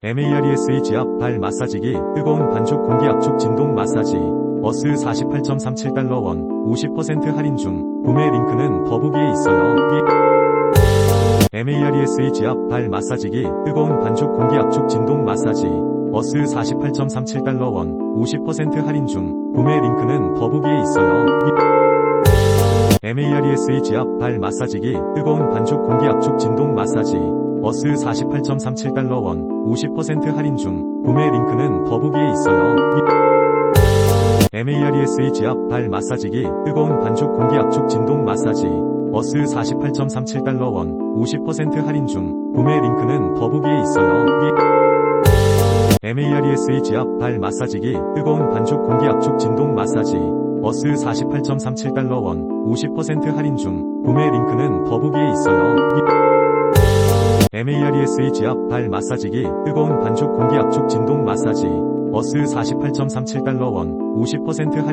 MARESA 지압 발 마사지기 뜨거운 반죽 공기 압축 진동 마사지. 어스 48.37달러 원 50% 할인 중. 구매 링크는 더보기에 있어요. MARESA 지압 발 마사지기 뜨거운 반죽 공기 압축 진동 마사지. 어스 48.37달러 원 50% 할인 중. 구매 링크는 더보기에 있어요. MARESA 지압 발 마사지기 뜨거운 반죽 공기 압축 진동 마사지 어스 48.37달러 원 50% 할인 중 구매 링크는 더보기에 있어요. MARESA 지압 발 마사지기 뜨거운 반죽 공기 압축 진동 마사지 어스 48.37달러 원 50% 할인 중 구매 링크는 더보기에 있어요. MARESA 지압 발 마사지기 뜨거운 반죽 공기 압축 진동 마사지 어스 48.37달러 원 50% 할인 중 구매 링크는 더보기에 있어요. MARESA 지압 발 마사지기 뜨거운 반죽 공기 압축 진동 마사지. 어스 48.37달러 원 50% 할인